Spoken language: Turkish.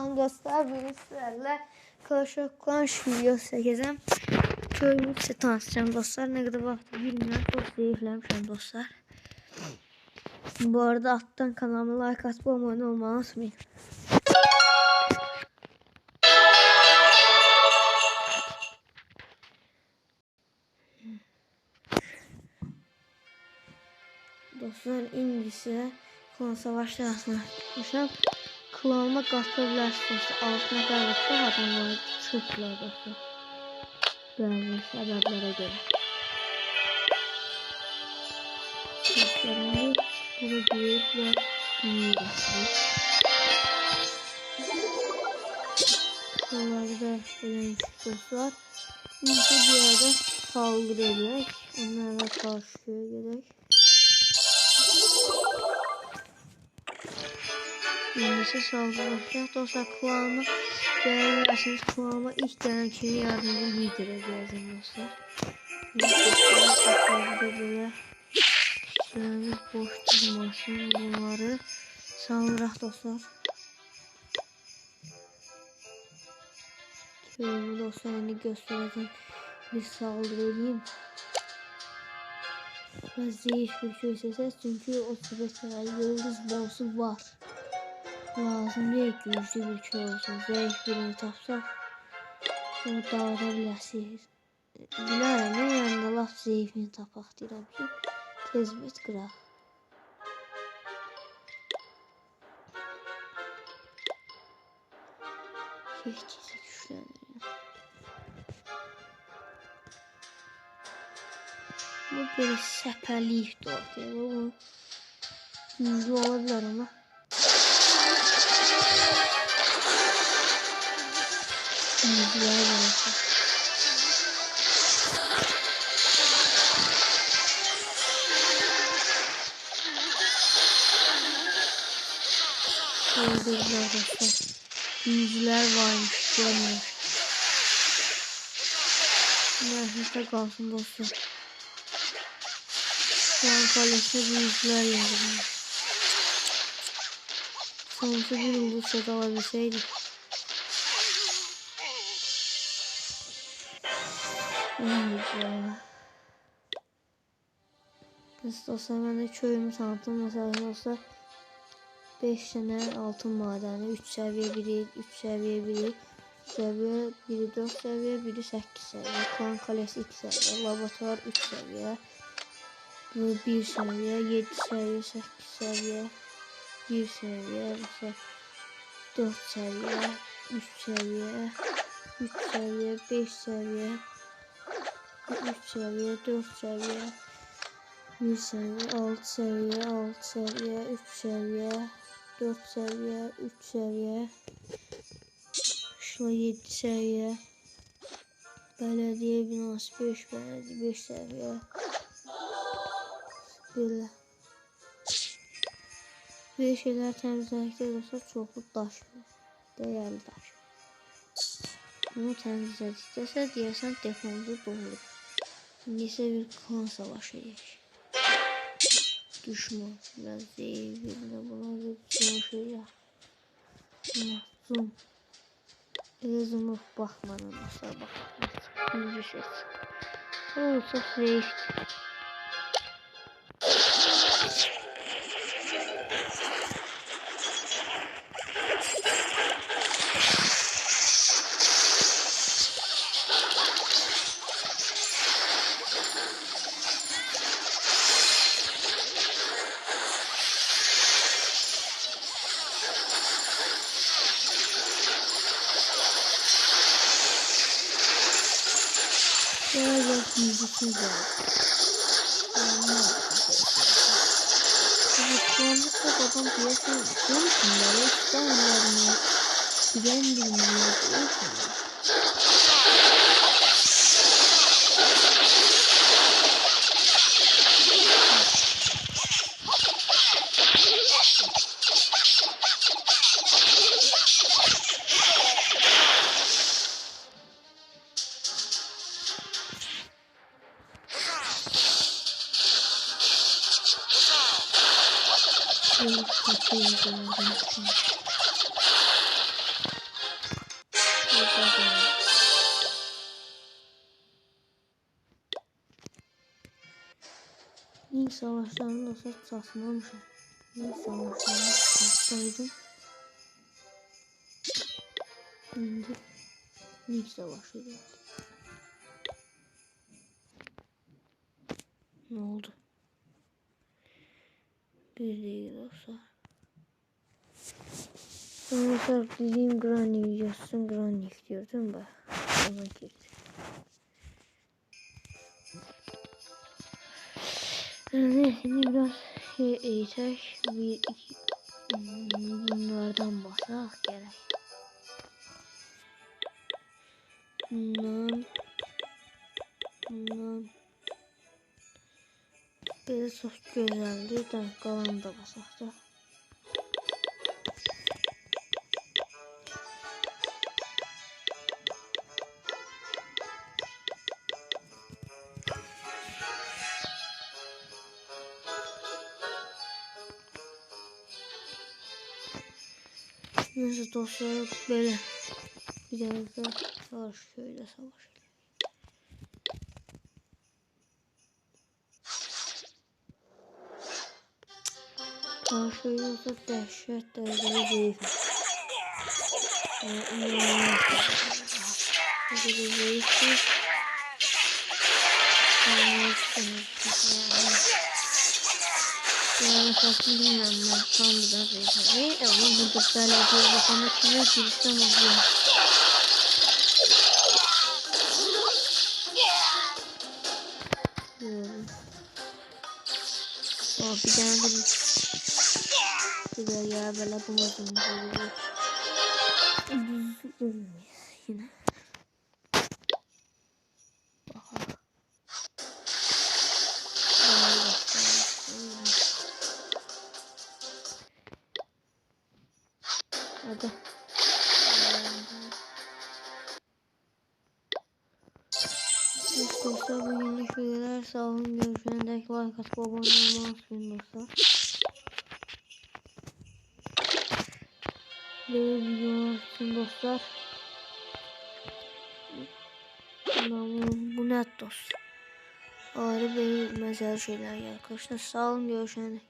Salam dostlar, bugün sizlerle Clash of Clans video çəkəcəm. Köyümü sizə tanıtacağım dostlar. Nə qədər vaxt bilmirəm, çox zəifləmişəm dostlar. Bu arada alttan kanalıma like atıp abone olmayı unutmayın. Dostlar, indi sizə klan savaşlarına tutmuşam. Klanıma qatı bilərsiniz. Altına çox adamlar çıxıblar dostlar. Bəzi səbəblərə görə. Dostlarımı bunu büyük və büyük Onları da beğenmiş dostlar. Şimdi bir yerde saldırı edək. Onlara karşı gedək. Birisi saldıracak. Dostlar klanı gelmezseniz klanıma ilk gelen kişiyi yardımcı lider edeceğim dostlar. Burada böyle süremiz boş durmasın bunları salırak dostlar. Köyümü dostlar yine göstereceğim. Bir saldırı edeyim. Biraz zayıf bir köy çünkü o sebepler yıldız boss'u var. Lazım değil güçlü bir köy olsun. Zayıf birini tapsak onu dağıtabilirsiniz. Bilərəm, mən yanında laf zəifini tapaq deyirəm ki, tez bit qıraq. Keçkisə gücləndirin. Bu bir səpəliyikdir ortaya. Bu. Yüzülər var. Öldürdüler dostlar. Yüzüler varmış. Görmüyor. Merhemete kalsın dostlar. Şu an kalesine bir yüzler yazılmış. Sonuçta bir ulusya da alabilseydik. Yüzler. Biz dostlar ben de köyümü tanıttım. Mesela dostlar 5 tane altın madeni, 3 seviye biri, 3 seviye biri, 3 seviye biri, 4 seviye biri, 8 seviye, klan kalesi 2 seviye, laboratuvar 3 seviye, bu 1 seviye, 7 seviye, 8 seviye, 1 seviye, mesela 4 seviye, 3 seviye, 3 seviye, 5 seviye, 3 seviye, 4 seviye, 1 seviye, 6 seviye, 6 seviye, 3 seviye, 4 seviye, 3 seviye, şuna 7 seviye, belediye binası 5, belediye 5 seviye, böyle. Bir şeyler temizlemekte olsa çoxlu daşmır, değerli daş. Bunu temizledikdə isə deyəsən defonumuz dolur. İsə bir klan savaşı edək. Düşman biraz değil birine buna bir konuşacak. Zoom. Zoom'a bakmadan dostlar bak. İkinci ses. Oo çok Böyle müzikli var. Evet, çok adam piyasaya çıkıyor musun? Böyle İstanbul'larını bilen bilmiyor. Şimdi kaçıyorum. İlk savaşlarımda çok saçmamışım. İlk savaşlarımda saçmaydım. Şimdi ilk savaşı geldi. Ne oldu? Bir değil dostlar. Arkadaşlar dediğim Granny videosun Granny diyordum ben. Ona girdi. Yani şimdi biraz şey eğitek bir iki bunlardan bahsek gerek. Bundan bundan bir çok güzeldi de kalan da basak da. Neyse dostlar böyle biraz da savaş şöyle savaş. Karşıyızda dehşet derecede zayıf. Yani bir sakın bilmem ben tam biraz zayıf. Ve ama burada böyle diyor bakana kime girsem oluyor. Hmm. Oh, bir tane de bir ya böyle yapamadım. Böyle. Yine. Hadi. Dostlar bugün de şöyleler sağ olun görüşene dek like atıp abone olmayı unutmayın dostlar. İçin dostlar. Bu net dost. Ağrı benim mesela şeyler arkadaşlar. Sağ olun görüşene.